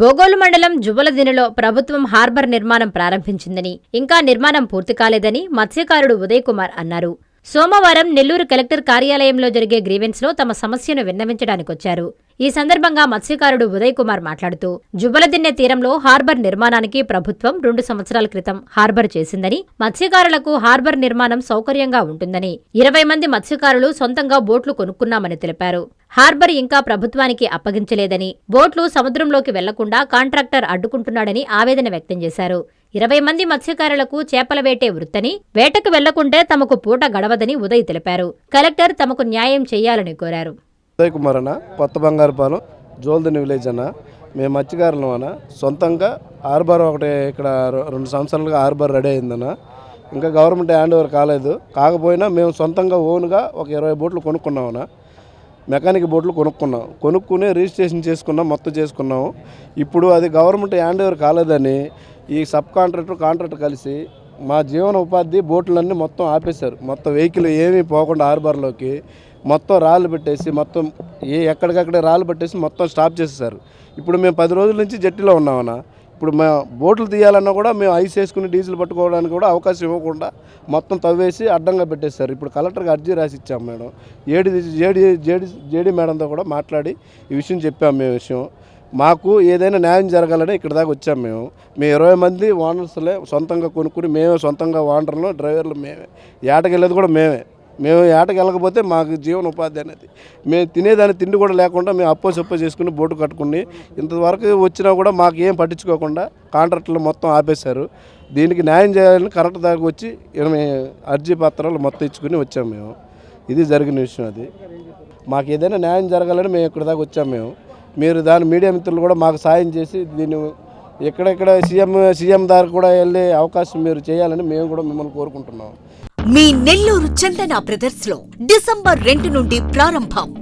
బోగోలు మండలం జువ్వలదినలో ప్రభుత్వం హార్బర్ నిర్మాణం ప్రారంభించిందని ఇంకా నిర్మాణం పూర్తి కాలేదని మత్స్యకారుడు ఉదయ్ కుమార్ అన్నారు. సోమవారం నెల్లూరు కలెక్టర్ కార్యాలయంలో జరిగే గ్రీవెన్స్లో తమ సమస్యను విన్నవించడానికొచ్చారు. ఈ సందర్భంగా మత్స్యకారుడు ఉదయ్ కుమార్ మాట్లాడుతూ జువ్వలదిన్నె తీరంలో హార్బర్ నిర్మాణానికి ప్రభుత్వం రెండు సంవత్సరాల క్రితం హార్బర్ చేసిందని మత్స్యకారులకు హార్బర్ నిర్మాణం సౌకర్యంగా ఉంటుందని ఇరవై మంది మత్స్యకారులు సొంతంగా బోట్లు కొనుక్కున్నామని తెలిపారు. హార్బర్ ఇంకా ప్రభుత్వానికి అప్పగించలేదని బోట్లు సముద్రంలోకి వెళ్ళకుండా కాంట్రాక్టర్ అడ్డుకుంటున్నాడని ఆవేదన వ్యక్తం చేశారు. ఇరవై మంది మత్స్యకారులకు చేపల వేటే వృత్తని వేటకు వెళ్ళకుంటే తమకు పూట గడవదని ఉదయ్ తెలిపారు. కలెక్టర్ తమకు న్యాయం చేయాలని కోరారు. ఉదయ్ కుమార్ అన్న కొత్త బంగారుపాలెం జోల్దని విలేజ్ అన్న. మేము మత్స్యకారులం అన్న. సొంతంగా హార్బర్ ఒకటి ఇక్కడ రెండు సంవత్సరాలుగా హార్బర్ రెడీ అయిందన్న ఇంకా గవర్నమెంట్ హ్యాండ్ ఓవర్ కాలేదు. కాకపోయినా మేము సొంతంగా ఓన్గా ఒక ఇరవై బోట్లు కొనుక్కున్నామన్నా మెకానిక్ బోట్లు కొనుక్కున్నాం. కొనుక్కుని రిజిస్ట్రేషన్ చేసుకున్నాం మొత్తం చేసుకున్నాము. ఇప్పుడు అది గవర్నమెంట్ హ్యాండ్ ఓవర్ కాలేదని ఈ సబ్ కాంట్రాక్టర్ కాంట్రాక్టర్ కలిసి మా జీవన ఉపాధి బోట్లన్నీ మొత్తం ఆపేశారు. మొత్తం వెహికల్ ఏమీ పోకుండా హార్బర్లోకి మొత్తం రాళ్ళు పెట్టేసి మొత్తం ఏ ఎక్కడికక్కడే రాళ్ళు పెట్టేసి మొత్తం స్టాప్ చేసేసారు ఇప్పుడు మేము పది రోజుల నుంచి జట్టిలో ఉన్నామన్నా ఇప్పుడు మేము బోట్లు తీయాలన్నా కూడా మేము ఐస్ వేసుకుని డీజిల్ పట్టుకోవడానికి కూడా అవకాశం ఇవ్వకుండా మొత్తం తవ్వేసి అడ్డంగా పెట్టేశారు. ఇప్పుడు కలెక్టర్కి అర్జీ రాసి ఇచ్చాం madam. AD JD JD JD మేడంతో కూడా మాట్లాడి ఈ విషయం చెప్పాం మేము విషయం. మాకు ఏదైనా న్యాయం జరగాలని ఇక్కడ దాకా వచ్చాం మేము. మేము ఇరవై మంది ఓనర్స్లే సొంతంగా కొనుక్కుని మేమే సొంతంగా ఓనర్లు డ్రైవర్లు మేమే. ఏటకెళ్ళేది కూడా మేమే. మేము ఏటకి వెళ్ళకపోతే మాకు జీవన ఉపాధి అనేది. మేము తినేదాన్ని తిండి కూడా లేకుండా మేము అప్పో సప్పో చేసుకుని బోటు కట్టుకుని ఇంతవరకు వచ్చినా కూడా మాకు ఏం పట్టించుకోకుండా కాంట్రాక్టులు మొత్తం ఆపేశారు. దీనికి న్యాయం చేయాలని కరెక్ట్ దాకా వచ్చి అర్జీ పత్రాలు మొత్తం ఇచ్చుకుని వచ్చాము మేము. ఇది జరిగిన విషయం అది. మాకు ఏదైనా న్యాయం జరగాలని మేము ఇక్కడ దాకా వచ్చాము మేము. మీరు దాని మీడియా మిత్రులు కూడా మాకు సాయం చేసి దీన్ని ఎక్కడెక్కడ సీఎం సీఎం దారి కూడా వెళ్ళే అవకాశం మీరు చేయాలని మేము కూడా మిమ్మల్ని కోరుకుంటున్నాం. మీ నెల్లూరు చందన బ్రదర్స్లో డిసెంబర్ రెండు నుండి ప్రారంభం.